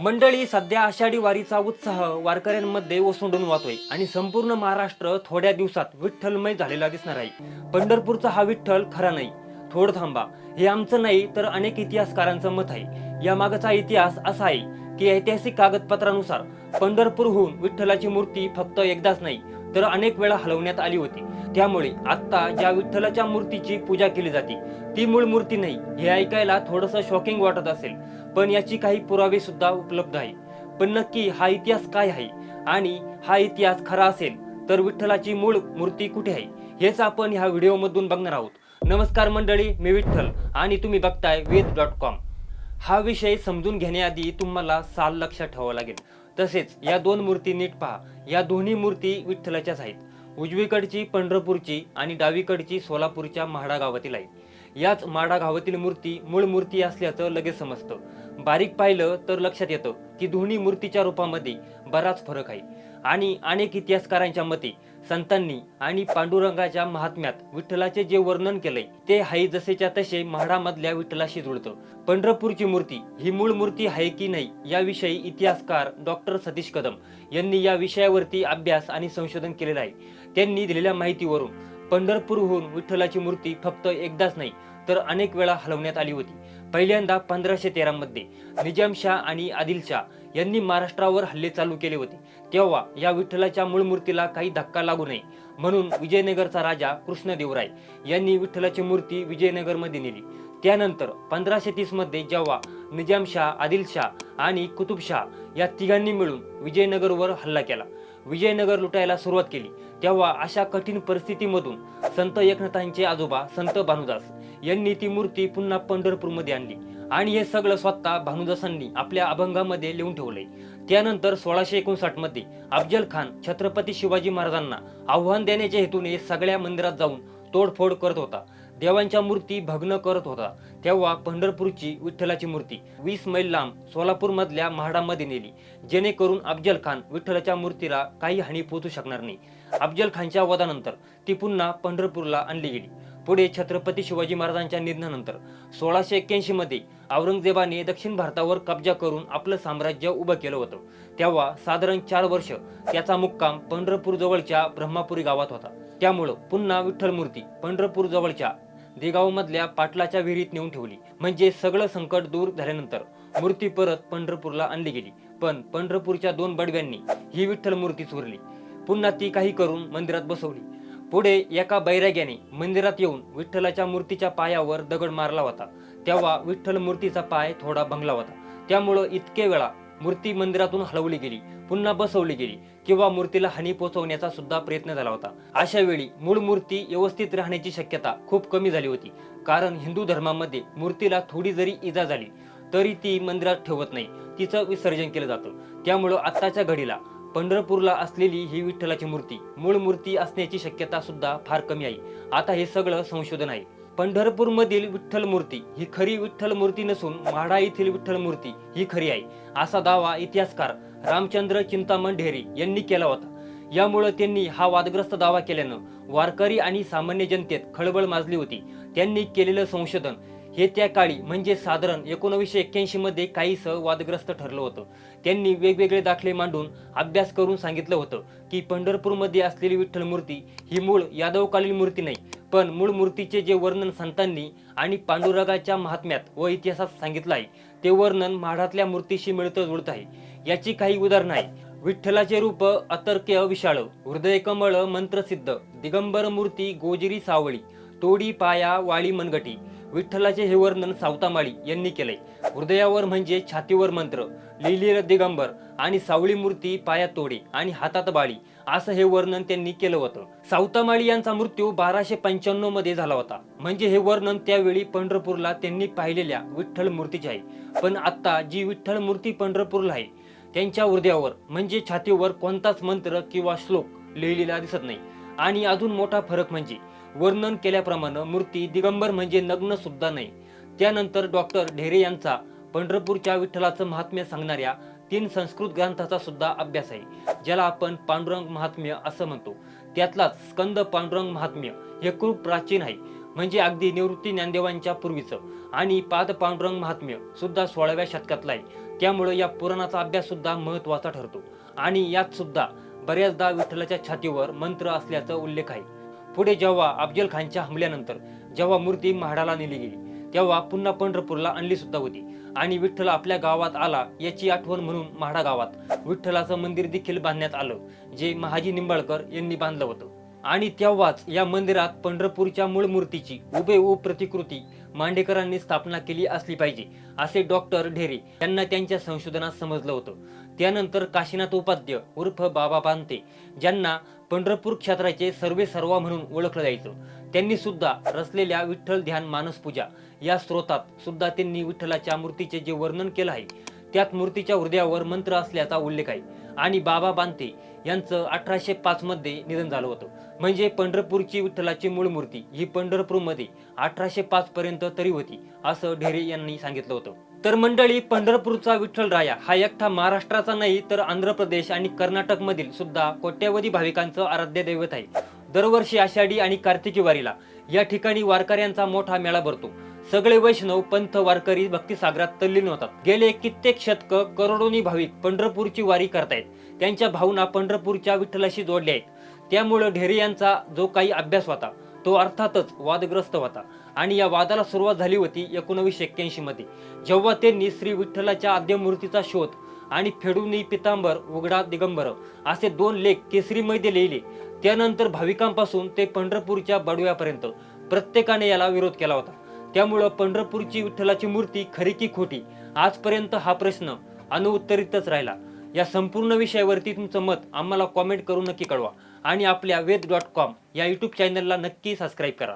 मंडळी सध्या आषाढी वारीचा उत्साह वारकऱ्यांमध्ये ओसंडून वाहतोय आणि संपूर्ण महाराष्ट्र थोड्या दिवसात विठ्ठलमय झालेला दिसणार आहे. पंढरपूरचा हा विठ्ठल खरा नाही. थोड थांबा. हे आमचं नाही तर अनेक इतिहासकारांचं मत आहे. या मागचा इतिहास असा आहे की ऐतिहासिक कागदपत्रानुसार पंढरपूरहून विठ्ठलाची मूर्ती फक्त एकदाच नाही तर अनेक वेळा हलवण्यात आली होती. त्यामुळे आता ज्या विठ्ठलाच्या मूर्तीची पूजा केली जाते ती मूळ मूर्ती नाही. हे ऐकायला थोडंसं शॉकिंग वाटत असेल. पण याची काही पुरावे सुद्धा उपलब्ध आहे. पण नक्की हा इतिहास काय आहे? आणि हा इतिहास खरा असेल तर विठ्ठलाची मूळ मूर्ती कुठे आहे? हेच आपण ह्या व्हिडिओमधून बघणार आहोत. नमस्कार मंडळी मी विठ्ठल आणि तुम्ही बघताय वेद डॉट कॉम. हा विषय समजून घेण्याआधी तुम्हाला साल लक्षात ठेवावं लागेल. तसेच या दोन मूर्ती नीट पहा. या दोन्ही मूर्ती विठ्ठलाच्याच आहेत. उजवीकडची पंढरपूरची आणि डावीकडची सोलापूरच्या म्हाडा गावातील आहे याच माडा गावातील मूर्ती मूळ मूर्ती असल्याचं लगेच समजतं. बारीक पाहिलं तर लक्षात येतं की दोन्ही मूर्तीच्या रूपामध्ये बराच फरक आहे. आणि अनेक इतिहासकारांच्या मते संतांनी आणि पांडुरंगाच्या महात्म्यात विठ्ठलाचे जे वर्णन केलंय ते हाई जसेच्या तसे म्हाडामधल्या विठ्ठलाशी जुळतं. पंढरपूरची मूर्ती ही मूळ मूर्ती आहे की नाही याविषयी इतिहासकार डॉक्टर सतीश कदम यांनी या विषयावरती अभ्यास आणि संशोधन केलेलं आहे. त्यांनी दिलेल्या माहितीवरून पंढरपूरहून विठ्ठलाची मूर्ती फक्त एकदाच नाही तर अनेक वेळा हलवण्यात आली होती. पहिल्यांदा पंधराशे तेरा मध्ये निजामशाह आणि आदिलशाह यांनी महाराष्ट्रावर हल्ले चालू केले होते. तेव्हा या विठ्ठलाच्या मूळ मूर्तीला काही धक्का लागू नये म्हणून विजयनगरचा राजा कृष्णदेवराय यांनी विठ्ठलाची मूर्ती विजयनगरमध्ये नेली. त्यानंतर पंधराशे तीसमध्ये जेव्हा निजामशाह आदिलशाह आणि कुतुबशाह या तिघांनी मिळून विजयनगरवर हल्ला केला. विजयनगर लुटायला सुरुवात केली. तेव्हा अशा कठीण परिस्थितीमधून संत एकनाथांचे आजोबा संत भानुदास यांनी ती मूर्ती पुन्हा पंढरपूरमध्ये आणली. आणि हे सगळं स्वतः भानुदासांनी आपल्या अभंगामध्ये लिहून ठेवलंय. त्यानंतर सोळाशे एकोणसाठमध्ये अफजल खान छत्रपती शिवाजी महाराजांना आव्हान देण्याच्या हेतूने सगळ्या मंदिरात जाऊन तोडफोड करत होता. देवांच्या मूर्ती भग्न करत होता. तेव्हा पंढरपूरची विठ्ठलाची मूर्ती वीस मैल लांब सोलापूर मधल्या म्हाडामध्ये नेली. जेणेकरून अफजल खान विठ्ठलाच्या मूर्तीला काही हानी पोहोचू शकणार नाही. अफजल खानच्या वधानंतर ती पुन्हा पंढरपूरला आणली गेली. पुढे छत्रपती शिवाजी महाराजांच्या निधनानंतर सोळाशे एक्क्याऐंशी मध्ये औरंगजेबाने दक्षिण भारतावर कब्जा करून आपलं साम्राज्य उभं केलं होतं. तेव्हा साधारण चार वर्ष त्याचा मुक्काम पंढरपूर जवळच्या ब्रह्मापुरी गावात होता. त्यामुळं पुन्हा विठ्ठल मूर्ती पंढरपूर जवळच्या देगाव मधल्या पाटलाच्या विहिरीत नेऊन ठेवली. म्हणजे सगळं संकट दूर झाल्यानंतर मूर्ती परत पंढरपूरला आणली गेली. पण पंढरपूरच्या दोन बडव्यांनी ही विठ्ठल मूर्ती चोरली. पुन्हा ती काही करून मंदिरात बसवली. पुढे एका बैराग्याने मंदिरात येऊन विठ्ठलाच्या मूर्तीच्या पायावर दगड मारला होता. तेव्हा विठ्ठल मूर्तीचा पाय थोडा भंगला होता. त्यामुळं इतके वेळा मूर्ती मंदिरातून हलवली गेली पुन्हा बसवली गेली किंवा मूर्तीला हानी पोहोचवण्याचा सुद्धा प्रयत्न झाला होता. अशा वेळी मूळ मूर्ती व्यवस्थित राहण्याची शक्यता खूप कमी झाली होती कारण हिंदू धर्मामध्ये मूर्तीला थोडी जरी इजा झाली तरी ती मंदिरात ठेवत नाही. तिचं विसर्जन केलं जातं. त्यामुळं आत्ताच्या घडीला पंढरपूरला असलेली ही विठ्ठलाची मूर्ती मूळ मूर्ती असण्याची शक्यता सुद्धा फार कमी आहे. आता हे सगळं संशोधन आहे. पंढरपूर मधील विठ्ठल मूर्ती ही खरी विठ्ठल मूर्ती नसून म्हाडा येथील विठ्ठल मूर्ती ही खरी आहे असा दावा इतिहासकार रामचंद्र चिंतामण ढेरे यांनी केला होता. यामुळे त्यांनी हा वादग्रस्त दावा केल्यानं वारकरी आणि सामान्य जनतेत खळबळ माजली होती. त्यांनी केलेलं संशोधन हे त्या काळी म्हणजे साधारण एकोणवीसशे एक्क्याऐंशी मध्ये काहीसं वादग्रस्त ठरलं होतं. त्यांनी वेगवेगळे दाखले मांडून अभ्यास करून सांगितलं होतं की पंढरपूरमध्ये असलेली विठ्ठल मूर्ती ही मूळ यादवकालीन मूर्ती नाही पण मूळ मूर्तीचे जे वर्णन संतांनी आणि पांडुरंगाच्या महात्म्यात व इतिहासात सांगितलं आहे ते वर्णन म्हाडातल्या मूर्तीशी मिळतं जुळत आहे. याची काही उदाहरणं आहे विठ्ठलाचे रूप अतर्क्य विशाळ हृदय कमळ मंत्रसिद्ध दिगंबर मूर्ती गोजिरी सावळी तोडी पाया वाळी मनगटी. विठ्ठलाचे हे वर्णन सावतामाळी यांनी केलंय. हृदयावर म्हणजे छातीवर मंत्र लिहिलेलं दिगंबर आणि सावळी मूर्ती पायात तोडे आणि हातात बाळी असं हे वर्णन त्यांनी केलं होतं. सावतामाळी यांचा मृत्यू बाराशे पंच्याण्णवमध्ये झाला होता. म्हणजे हे वर्णन त्यावेळी पंढरपूरला त्यांनी पाहिलेल्या विठ्ठल मूर्तीचे आहे. पण आता जी विठ्ठल मूर्ती पंढरपूरला आहे त्यांच्या हृदयावर म्हणजे छातीवर कोणताच मंत्र किंवा श्लोक लिहिलेला दिसत नाही. आणि अजून मोठा फरक म्हणजे वर्णन केल्याप्रमाणे मूर्ती दिगंबर म्हणजे नग्न सुद्धा नाही. त्यानंतर डॉक्टर ढेरे यांचा पंढरपूरच्या विठ्ठलाचं महात्म्य सांगणाऱ्या तीन संस्कृत ग्रंथाचा सुद्धा अभ्यास आहे ज्याला आपण पांडुरंग महात्म्य असं म्हणतो. त्यातलाच स्कंद पांडुरंग महात्म्य हे खूप प्राचीन आहे म्हणजे अगदी निवृत्ती ज्ञानदेवांच्या पूर्वीचं. आणि पाद पांडुरंग महात्म्य सुद्धा सोळाव्या शतकातला आहे त्यामुळे या पुराणाचा अभ्यास सुद्धा महत्त्वाचा ठरतो. आणि यात सुद्धा बऱ्याचदा विठ्ठलाच्या छातीवर मंत्र असल्याचा उल्लेख आहे. पुढे जेव्हा अफजल खानच्या हमल्यानंतर जेव्हा मूर्ती म्हाडाला नेली गेली तेव्हा पुन्हा पंढरपूरला आणली सुद्धा होती. आणि विठ्ठल आपल्या गावात आला याची आठवण म्हणून म्हाडा गावात विठ्ठलाचं मंदिर देखील बांधण्यात आलं जे महाजी निंबाळकर यांनी बांधलं होतं. आणि तेव्हाच या मंदिरात पंढरपूरच्या मूळ मूर्तीची उभेऊब प्रतिकृती मांडेकरांनी स्थापना केली असली पाहिजे असे डॉक्टर ढेरे यांना त्यांच्या संशोधनात समजलं होतं. त्यानंतर काशीनाथ उपाध्य उर्फ बाबा बांते ज्यांना पंढरपूर क्षेत्राचे सर्वे सर्वा म्हणून ओळखलं जायचं. त्यांनी सुद्धा रचलेल्या विठ्ठल ध्यान मानस पूजा. या स्रोतात सुद्धा त्यांनी विठ्ठलाच्या मूर्तीचे जे वर्णन केलं आहे त्यात मूर्तीच्या हृदयावर मंत्र असल्याचा उल्लेख आहे. आणि बाबा बांते यांचं अठराशे पाच मध्ये निधन झालं होतं. म्हणजे पंढरपूरची विठ्ठलाची मूळ मूर्ती ही पंढरपूरमध्ये अठराशे पाच पर्यंत तरी होती असं ढेरे यांनी सांगितलं होतं. तर मंडळी पंढरपूरचा विठ्ठल राया हा एकटा महाराष्ट्राचा नाही तर आंध्र प्रदेश आणि कर्नाटक मधील सुद्धा कोट्यावधी भाविकांचं आराध्य दैवत आहे. दरवर्षी आषाढी आणि कार्तिकी वारीला. या ठिकाणी वारकऱ्यांचा मोठा मेळा भरतो. सगळे वैष्णव पंथ वारकरी भक्तिसागरात तल्लीन होतात. गेले कित्येक शतक करोडोनी भाविक पंढरपूरची वारी करतायत. त्यांच्या भावना पंढरपूरच्या विठ्ठलाशी जोडल्या आहेत. त्यामुळे ढेरे यांचा जो काही अभ्यास होता तो अर्थातच वादग्रस्त होता. आणि या वादाला सुरुवात झाली होती एकोणवीसशे एक्क्याऐंशी मध्ये. जेव्हा त्यांनी श्री विठ्ठलाच्या आद्यमूर्तीचा शोध आणि फेडुनी पितांबर उघडा दिगंबर असे दोन लेख केसरीमध्ये लिहिले त्यानंतर भाविकांपासून ते पंढरपूरच्या बडव्यापर्यंत प्रत्येकाने याला विरोध केला होता. त्यामुळं पंढरपूरची विठ्ठलाची मूर्ती खरी की खोटी? आजपर्यंत हा प्रश्न अनुत्तरितच राहिला. या संपूर्ण विषयावरती तुमचं मत आम्हाला कॉमेंट करून नक्की कळवा. आणि आपल्या वेद डॉट कॉम या यूट्यूब चॅनलला नक्की सबस्क्राईब करा.